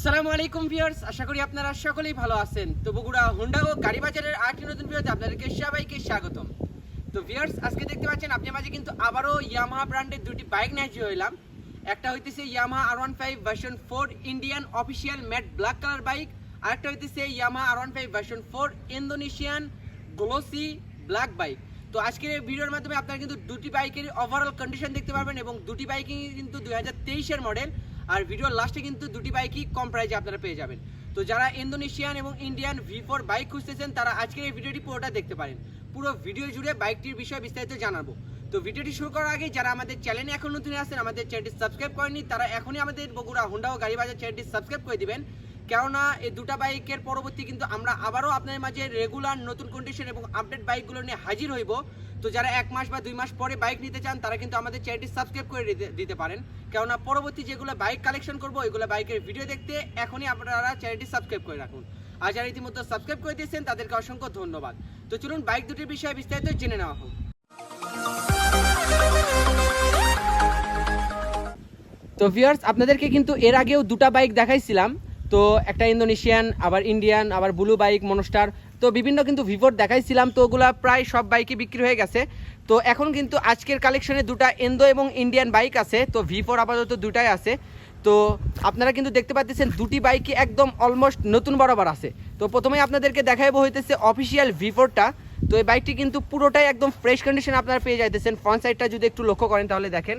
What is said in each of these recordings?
আসসালামু আলাইকুম ভিউয়ার্স, আশা করি আপনারা সকলেই ভালো আছেন। তো বগুড়া, হোন্ডা ও গাড়ি বাজারের আরেকটি নতুন ভিডিওতে আপনাদেরকে সবাইকে স্বাগতম। তো ভিউয়ার্স, আজকে দেখতে পাচ্ছেন, আপনার মাঝে কিন্তু আবারও ইয়ামাহা ব্র্যান্ডের দুটি বাইক নিয়ে হইলাম। একটা হইতেছে Yamaha R one five version four Indian official matte black colour bike আরেকটা হইতেছে Yamaha R one five version four Indonesian glossy black bike তো আজকের এই ভিডিওর মাধ্যমে আপনারা কিন্তু দুটি বাইকের ওভারঅল কন্ডিশন দেখতে পারবেন এবং দুটি বাইকই কিন্তু দুই হাজার তেইশের মডেল আর ভিডিওর লাস্টে কিন্তু দুটি বাইকই কম প্রাইজে আপনারা পেয়ে যাবেন। তো যারা ইন্দোনেশিয়ান এবং ইন্ডিয়ান ভি ফোর বাইক খুঁজতেছেন, তারা আজকের এই ভিডিওটি পুরোটা দেখতে পারেন। পুরো ভিডিও জুড়ে বাইকটির বিষয়ে বিস্তারিত জানাব। তো ভিডিওটি শুরু করার আগে যারা আমাদের চ্যানেলে এখন নতুন আসেন আমাদের চ্যানেলটি সাবস্ক্রাইব করেনি তারা এখনই আমাদের বগুড়া, হোন্ডা ও গাড়ি বাজার চ্যানেলটি সাবস্ক্রাইব করে দিবেন। কেননা, এই দুটা বাইকের পরবর্তী কিন্তু আমরা আবারও আপনাদের মাঝে রেগুলার নতুন কন্ডিশন এবং আপডেট বাইকগুলো নিয়ে হাজির হইব। তো যারা এক মাস বা দুই মাস পরে বাইক নিতে চান, তারা কিন্তু আমাদের চ্যানেলটি সাবস্ক্রাইব করে দিতে- পারেন। কেননা পরবর্তী যেগুলো বাইক কালেকশন করব, ওইগুলো বাইকের ভিডিও দেখতে এখনই আপনারা চ্যানেলটি সাবস্ক্রাইব করে রাখুন। আর যারা ইতিমধ্যে সাবস্ক্রাইব করে দিয়েছেন, তাদেরকে অসংখ্য ধন্যবাদ। তো চলুন বাইক দুটির বিষয়ে বিস্তারিত জেনে নেওয়া হোক। তো ভিউয়ার্স আপনাদেরকে কিন্তু এর আগেও দুটা বাইক দেখাইছিলাম। তো একটা ইন্দোনেশিয়ান, আবার ইন্ডিয়ান, আবার ব্লু বাইক, মনস্টার, তো বিভিন্ন কিন্তু ভিভোর দেখাইছিলাম, তো ওগুলা প্রায় সব বাইকই বিক্রি হয়ে গেছে। তো এখন কিন্তু আজকের কালেকশনে দুটা এন্দো এবং ইন্ডিয়ান বাইক আছে, তো ভি ফোর আপাতত দুটাই আছে। তো আপনারা কিন্তু দেখতে পাচ্ছেন দুটি বাইকই একদম অলমোস্ট নতুন বরাবর আছে। তো প্রথমেই আপনাদেরকে দেখাইবো হইতেছে অফিসিয়াল ভি ফোরটা তো এই বাইকটি কিন্তু পুরোটাই একদম ফ্রেশ কন্ডিশন আপনারা পেয়ে যাইতেছেন। ফ্রন্ট সাইডটা যদি একটু লক্ষ্য করেন তাহলে দেখেন।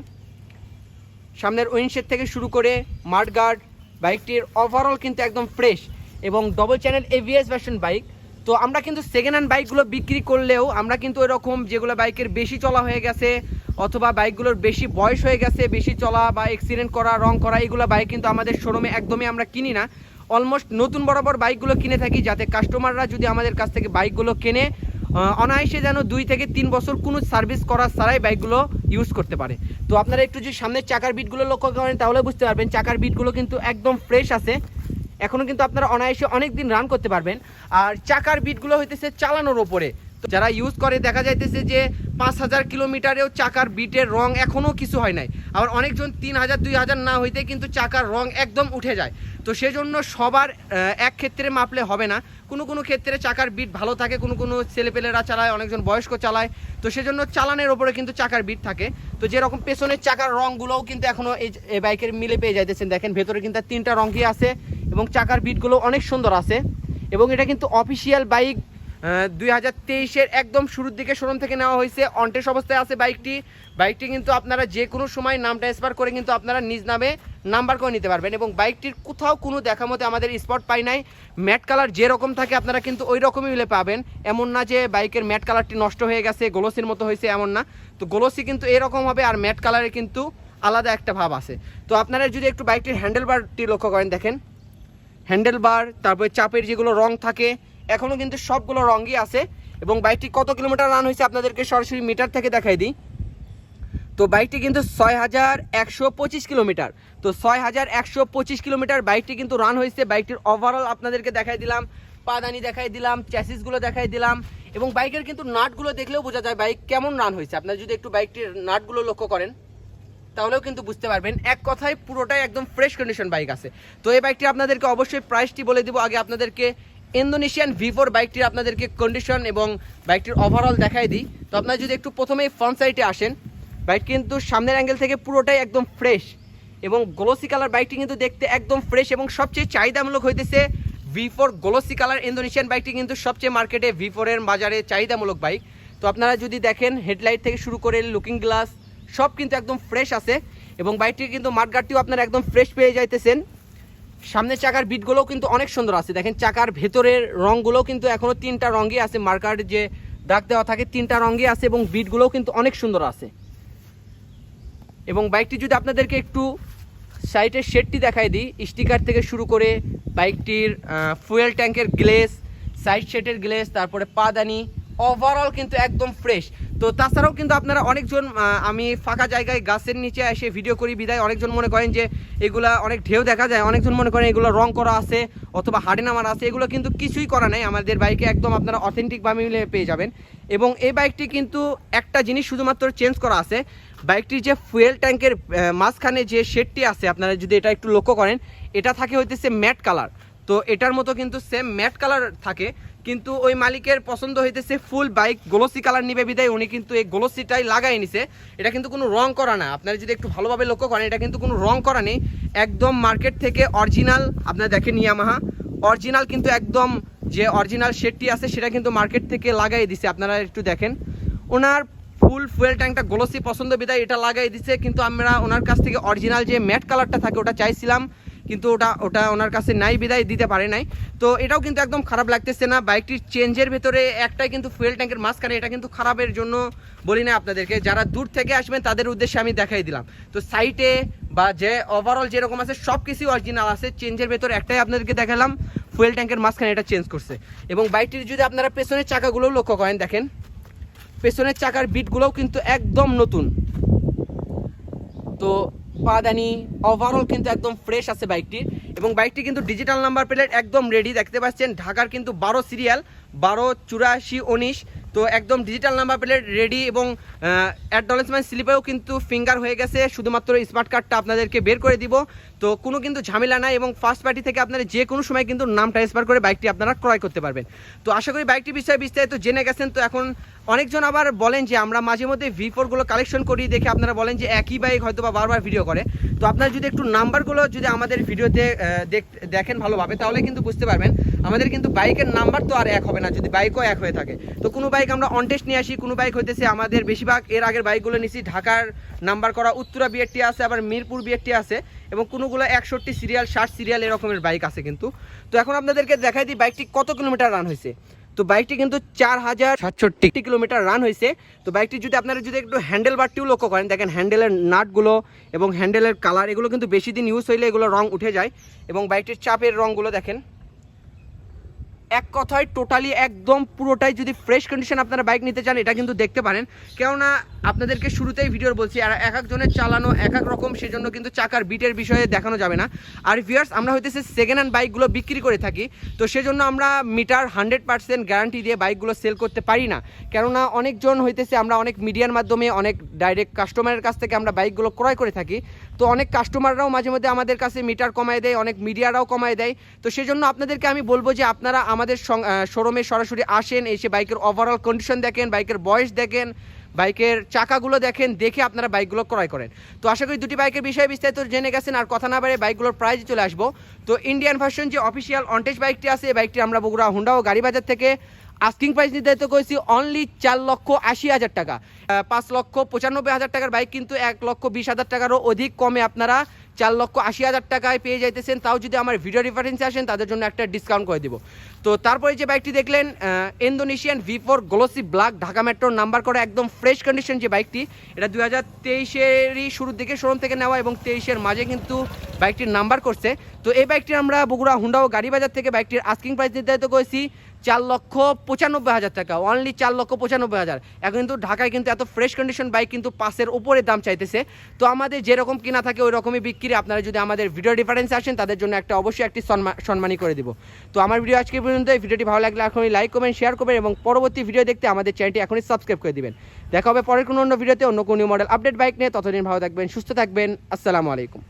সামনের উইন্ডশেড থেকে শুরু করে মাঠগার্ড বাইকটির ওভারঅল কিন্তু একদম ফ্রেশ এবং double channel ABS version bike তো আমরা কিন্তু সেকেন্ড হ্যান্ড বাইকগুলো বিক্রি করলেও আমরা কিন্তু এরকম যেগুলো বাইকের বেশি চলা হয়ে গেছে অথবা বাইকগুলোর বেশি বয়স হয়ে গেছে, বেশি চলা বা অ্যাক্সিডেন্ট করা রং করা, এগুলো বাইক কিন্তু আমাদের শোরুমে একদমই আমরা কিনি না। অলমোস্ট নতুন বরাবর বাইকগুলো কিনে থাকি যাতে কাস্টমাররা যদি আমাদের কাছ থেকে বাইকগুলো কেনে অনায়াসে যেন দুই থেকে তিন বছর কোনো সার্ভিস করা ছাড়াই বাইকগুলো ইউজ করতে পারে। তো আপনারা একটু যদি সামনের চাকার বিটগুলো লক্ষ্য করেন, তাহলে বুঝতে পারবেন চাকার বিটগুলো কিন্তু একদম ফ্রেশ আছে। এখনও কিন্তু আপনারা অনায়াসে অনেক দিন রান করতে পারবেন। আর চাকার বিটগুলো হইতেছে চালানোর ওপরে তো যারা ইউজ করে, দেখা যাইতেছে যে পাঁচ হাজার কিলোমিটারেও চাকার বিটের রং এখনও কিছু হয় নাই। আবার অনেকজন তিন হাজার, দুই হাজার না হইতে কিন্তু চাকার রং একদম উঠে যায়। তো সেজন্য সবার এক ক্ষেত্রে মাপলে হবে না। কোনো কোনো ক্ষেত্রে চাকার বিট ভালো থাকে, কোনো কোনো ছেলেপেলেরা চালায়, অনেকজন বয়স্ক চালায়। তো সেজন্য চালানের ওপরে কিন্তু চাকার বিট থাকে। তো যেরকম পেছনের চাকার রঙগুলোও কিন্তু এখনও এই বাইকের মিলে পেয়ে যাইতেছেন। দেখেন, ভেতরে কিন্তু তিনটা রঙই আছে এবং চাকার বিটগুলো অনেক সুন্দর আছে। এবং এটা কিন্তু অফিসিয়াল বাইক দুই হাজার তেইশের একদম শুরুর দিকে শোরুম থেকে নেওয়া হয়েছে। অনটেস অবস্থায় আছে বাইকটি। বাইকটি কিন্তু আপনারা যে কোনো সময় নাম ট্রান্সফার করে কিন্তু আপনারা নিজ নামে নাম্বার করে নিতে পারবেন এবং বাইকটির কোথাও কোনো দেখা মতে আমাদের স্পট পাই নাই। ম্যাট কালার যেরকম থাকে আপনারা কিন্তু ওই রকমই মিলে পাবেন। এমন না যে বাইকের ম্যাট কালারটি নষ্ট হয়ে গেছে গোলসির মতো হয়েছে, এমন না। তো গোলসি কিন্তু এরকম হবে আর ম্যাট কালারে কিন্তু আলাদা একটা ভাব আছে। তো আপনারা যদি একটু বাইকটির হ্যান্ডেল বারটি লক্ষ্য করেন দেখেন। হ্যান্ডেল বার তারপরে চাপের যেগুলো রং থাকে এখনও কিন্তু সবগুলো রঙই আছে এবং বাইকটি কত কিলোমিটার রান হয়েছে আপনাদেরকে সরাসরি মিটার থেকে দেখাই দিই। তো বাইকটি কিন্তু ছয় হাজার একশো পঁচিশ কিলোমিটার। তো ছয় হাজার একশো পঁচিশ কিলোমিটার বাইকটি কিন্তু রান হয়েছে। বাইকটির ওভারঅল আপনাদেরকে দেখাই দিলাম, পাদানি দেখাই দিলাম চ্যাসিসগুলো দেখাই দিলাম এবং বাইকের কিন্তু নাটগুলো দেখলেও বোঝা যায় বাইক কেমন রান হয়েছে। আপনারা যদি একটু বাইকটির নাটগুলো লক্ষ্য করেন, তাহলেও কিন্তু বুঝতে পারবেন এক কথায় পুরোটাই একদম ফ্রেশ কন্ডিশন বাইক আছে। তো এই বাইকটি আপনাদেরকে অবশ্যই প্রাইসটি বলে দিব। আগে আপনাদেরকে ইন্দোনেশিয়ান ভিভোর বাইকটির আপনাদেরকে কন্ডিশন এবং বাইকটির ওভারঅল দেখাই দিই। তো আপনারা যদি একটু প্রথমেই ফ্রন্ট সাইডে আসেন, বাইক কিন্তু সামনের অ্যাঙ্গেল থেকে পুরোটাই একদম ফ্রেশ এবং গ্লোসি কালার বাইকটি কিন্তু দেখতে একদম ফ্রেশ এবং সবচেয়ে চাহিদামূলক হইতেছে V four glossy colour Indonesian বাইকটি কিন্তু সবচেয়ে মার্কেটে ভি ফোরের বাজারে চাহিদামূলক বাইক। তো আপনারা যদি দেখেন হেডলাইট থেকে শুরু করে লুকিং গ্লাস সব কিন্তু একদম ফ্রেশ আছে এবং বাইকটির কিন্তু মাঠগাটটিও আপনারা একদম ফ্রেশ পেয়ে যাইতেছেন। সামনের চাকার বিটগুলোও কিন্তু অনেক সুন্দর আছে। দেখেন চাকার ভেতরের রঙগুলোও কিন্তু এখনও তিনটা রঙই আছে। মার্কার যে দাগ দেওয়া থাকে, তিনটা রঙই আছে এবং বিটগুলোও কিন্তু অনেক সুন্দর আছে। এবং বাইকটি যদি আপনাদেরকে একটু সাইডের শেডটি দেখাই দিই, স্টিকার থেকে শুরু করে বাইকটির ফুয়েল ট্যাঙ্কের গ্লেস সাইড শেডের গ্লেস তারপরে পাদানি ওভারঅল কিন্তু একদম ফ্রেশ তো তাছাড়াও কিন্তু আপনারা অনেকজন আমি ফাঁকা জায়গায় গাছের নিচে এসে ভিডিও করি, বিদায়। অনেকজন মনে করেন যে এগুলা অনেক ঢেউ দেখা যায়, অনেকজন মনে করেন এগুলো রং করা আছে অথবা হাডে নামার আছে, এগুলো কিন্তু কিছুই করা নাই। আমাদের বাইকে একদম আপনারা অথেন্টিকভাবে মিলে পেয়ে যাবেন। এবং এই বাইকটি কিন্তু একটা জিনিস শুধুমাত্র চেঞ্জ করা আছে বাইকটির যে ফুয়েল ট্যাঙ্কের মাঝখানে যে শেডটি আছে, আপনারা যদি এটা একটু লক্ষ্য করেন, এটা থাকে হইতেছে ম্যাট কালার তো এটার মতো কিন্তু সেম ম্যাট কালার থাকে। কিন্তু ওই মালিকের পছন্দ হইতেছে ফুল বাইক গ্লোসি কালার নিবে বিদায়, উনি কিন্তু এই গ্লোসিটাই লাগাই নিছে। এটা কিন্তু কোনো রং করা না। আপনারা যদি একটু ভালোভাবে লক্ষ্য করেন, এটা কিন্তু কোনো রং করা নেই। একদম মার্কেট থেকে অরিজিনাল আপনারা দেখেন ইয়ামাহা। অরিজিনাল কিন্তু একদম যে অরিজিনাল শেডটি আছে, সেটা কিন্তু মার্কেট থেকে লাগাই দিছে। আপনারা একটু দেখেন। ওনার ফুল ফুয়েল ট্যাঙ্কটা গ্লোসি পছন্দ বিদায়, এটা লাগাই দিছে। কিন্তু আমরা ওনার কাছ থেকে অরিজিনাল যে ম্যাট কালারটা থাকে, ওটা চাইছিলাম কিন্তু ওটা ওটা ওনার কাছে নাই, বিদায় দিতে পারে নাই। তো এটাও কিন্তু একদম খারাপ লাগতেছে না। বাইকটির চেঞ্জের ভেতরে একটাই কিন্তু ফুয়েল ট্যাঙ্কের মাঝখানে, এটা কিন্তু খারাপের জন্য বলি না আপনাদেরকে। যারা দূর থেকে আসবেন, তাদের উদ্দেশ্যে আমি দেখাই দিলাম। তো সাইটে বা যে ওভারঅল যেরকম আছে সব কিছুই অরিজিনাল আছে। চেঞ্জের ভেতরে একটাই আপনাদেরকে দেখালাম। ফুয়েল ট্যাঙ্কের মাঝখানে এটা চেঞ্জ করছে। এবং বাইকটির যদি আপনারা পেছনের চাকাগুলোও লক্ষ্য করেন, দেখেন। পেছনের চাকার বিটগুলোও কিন্তু একদম নতুন। তো পাদানি ওভারঅল কিন্তু একদম ফ্রেশ আছে বাইকটি এবং বাইকটি কিন্তু ডিজিটাল নাম্বার প্লেট একদম রেডি দেখতে পাচ্ছেন, ঢাকার কিন্তু বারো সিরিয়াল বারো, চুরাশি, উনিশ। তো একদম ডিজিটাল নাম্বার প্লেট রেডি এবং অ্যাডভান্সমেন্ট স্লিপেও কিন্তু ফিঙ্গার হয়ে গেছে। শুধুমাত্র স্মার্ট কার্ডটা আপনাদেরকে বের করে দিব। তো কোনো কিন্তু ঝামেলা নাই এবং ফার্স্ট পার্টি থেকে আপনারা যে কোনো সময় কিন্তু নাম ট্রান্সফার করে বাইকটি আপনারা ক্রয় করতে পারবেন। তো আশা করি বাইকটি বিষয়ে বিস্তারিত জেনে গেছেন। তো এখন অনেকজন আবার বলেন যে আমরা মাঝে মধ্যে ভি ফোরগুলো কালেকশন করি দেখে আপনারা বলেন যে একই বাইক হয়তো বা বারবার ভিডিও করে। তো আপনারা যদি একটু নাম্বারগুলো যদি আমাদের ভিডিওতে দেখ- দেখেন ভালোভাবে, তাহলে কিন্তু বুঝতে পারবেন আমাদের কিন্তু বাইকের নাম্বার তো আর এক হবে না, যদি বাইকও এক হয়ে থাকে। তো কোনো বাইক আমরা অনটেস্ট নিয়ে আসি, কোনো বাইক হইতেছে আমাদের বেশিরভাগ এর আগের বাইকগুলো নিছি, ঢাকার নাম্বার করা উত্তরা বিএকটি আছে, আবার মিরপুর বিএকটি আছে। এবং কোনোগুলো একষট্টি সিরিয়াল ষাট সিরিয়াল এরকমের বাইক আছে কিন্তু। তো এখন আপনাদেরকে দেখাই দিই বাইকটি কত কিলোমিটার রান হয়েছে। তো বাইকটি কিন্তু চার হাজার সাতষট্টি। কিলোমিটার রান হয়েছে। তো বাইকটি যদি আপনারা যদি একটু হ্যান্ডেল বারটিও লক্ষ্য করেন দেখেন হ্যান্ডেলের নাটগুলো এবং হ্যান্ডেলের কালার এগুলো কিন্তু বেশি দিন ইউজ হইলে এগুলো রং উঠে যায় এবং বাইকটির চাপের রঙগুলো দেখেন। এক কথায় টোটালি একদম পুরোটাই যদি ফ্রেশ কন্ডিশন আপনারা বাইক নিতে চান, এটা কিন্তু দেখতে পারেন। কেননা আপনাদেরকে শুরুতেই ভিডিওর বলছি আর এক একজনের চালানো এক এক রকম, সেজন্য কিন্তু চাকার বিটের বিষয়ে দেখানো যাবে না। আর ভিউয়ার্স আমরা হইতেছে সেকেন্ড হ্যান্ড বাইকগুলো বিক্রি করে থাকি, তো সেজন্য আমরা মিটার হান্ড্রেড পার্সেন্ট গ্যারান্টি দিয়ে বাইকগুলো সেল করতে পারি না। কেননা অনেকজন হইতেছে, আমরা অনেক মিডিয়ার মাধ্যমে, অনেক ডাইরেক্ট কাস্টমারের কাছ থেকে আমরা বাইকগুলো ক্রয় করে থাকি। তো অনেক কাস্টমাররাও মাঝে মধ্যে আমাদের কাছে মিটার কমায় দেয়, অনেক মিডিয়ারাও কমায় দেয়। তো সেজন্য আপনাদেরকে আমি বলব যে আপনারা আমাদের শোরুমে সরাসরি আসেন, এসে বাইকের ওভারঅল কন্ডিশন দেখেন, বাইকের বয়স দেখেন, বাইকের চাকাগুলো দেখেন, দেখে আপনারা বাইকগুলো ক্রয় করেন। তো আশা করি দুটি বাইকের বিষয়ে বিস্তারিত জেনে গেছেন, আর কথা না বাড়ে বাইকগুলোর প্রাইজে চলে আসব। তো ইন্ডিয়ান ভার্সন যে অফিসিয়াল অনটেজ বাইকটি আছে, এই বাইকটি আমরা বগুড়া হুন্ডা ও গাড়ি বাজার থেকে আস্কিং প্রাইস নির্ধারিত করেছি অনলি চার লক্ষ আশি হাজার টাকা। পাঁচ লক্ষ পঁচানব্বই হাজার টাকার বাইক কিন্তু এক লক্ষ বিশ হাজার টাকারও অধিক কমে আপনারা চার লক্ষ আশি হাজার টাকায় পেয়ে যাইতেছেন, তাও যদি আমার ভিডিও রেফারেন্সে আসেন, তাদের জন্য একটা ডিসকাউন্ট করে দেবো। তো তারপরে যে বাইকটি দেখলেন Indonesian V four glossy black Dhaka মেট্রোর নাম্বার করা একদম ফ্রেশ কন্ডিশন যে বাইকটি এটা দু হাজার তেইশেরই শুরুর দিকে শোরুম থেকে নেওয়া এবং তেইশের মাঝে কিন্তু বাইকটির নাম্বার করছে। তো এই বাইকটি আমরা বগুড়া হুন্ডা ও গাড়ি বাজার থেকে বাইকটির আস্কিং প্রাইস নির্ধারিত করেছি চার লক্ষ পঁচানব্বই হাজার টাকা। অনলি চার লক্ষ পঁচানব্বই হাজার। এখন কিন্তু ঢাকায় কিন্তু এত ফ্রেশ কন্ডিশন বাইক কিন্তু পাঁচের উপরে দাম চাইতেছে। তো আমাদের যেরকম কিনা থাকে ওই রকমই বিক্রি। আপনারা যদি আমাদের ভিডিও ডিফারেন্স আসেন, তাদের জন্য একটা অবশ্যই একটি সম্মা- সম্মানী করে দিব। তো আমার ভিডিও আজকে পর্যন্ত এই ভিডিওটি ভালো লাগলে এখনই লাইক করবেন শেয়ার করবেন এবং পরবর্তী ভিডিও দেখতে আমাদের চ্যানেলটি এখনই সাবস্ক্রাইব করে দিবেন। দেখা হবে পরের কোনো অন্য ভিডিওতে অন্য কোনো মডেল আপডেট বাইক নিয়ে। ততদিন ভালো থাকবেন, সুস্থ থাকবেন। আসসালামু আলাইকুম।